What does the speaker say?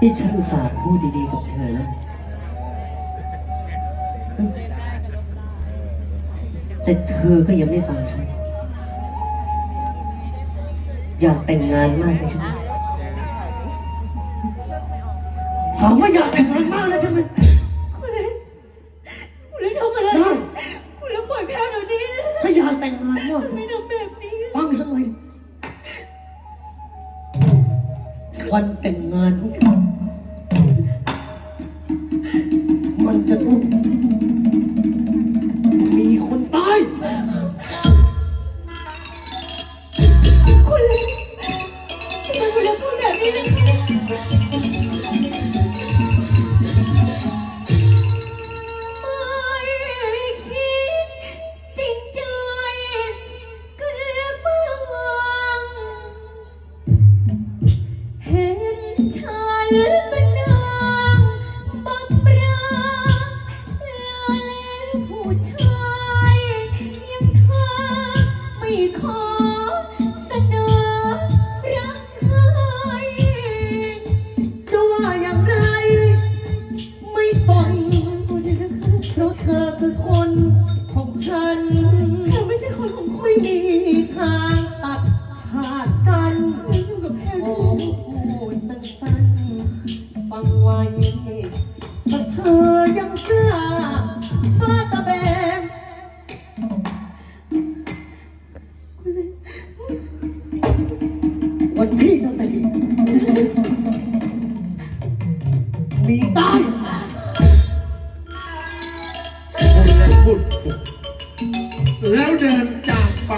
นี่ฉันอุตส่าห์พูดดีๆกับเธอนะแต่เธอก็ยังไม่ฟังฉัน อยากแต่งงานมากเลยใช่ไหมถามว่าอยากแต่งงานมากเลยใช่ไหมคุณเล็กคุณเล็กทำอะไรได้คุณเล็กปล่อยแพ้วเดี๋ยวนี้นะถ้าอยากแต่งงานมาก ไม่ทำแบบนี้ ฟังฉันหน่อย วันแต่งงานของเธอมันจะต้องมีคนตาย คุณทำไมคุณเล็กพูดแบบนี้ล่ะคะ เธอคือคนของฉัน เธอไม่ใช่คนของคุณไม่มีทาง ฟังไว้ถ้าเธอยังกล้ามาตะแบงวันที่ตั้งแต่นี้มีตายคนและบุตรแล้วเดินจากไป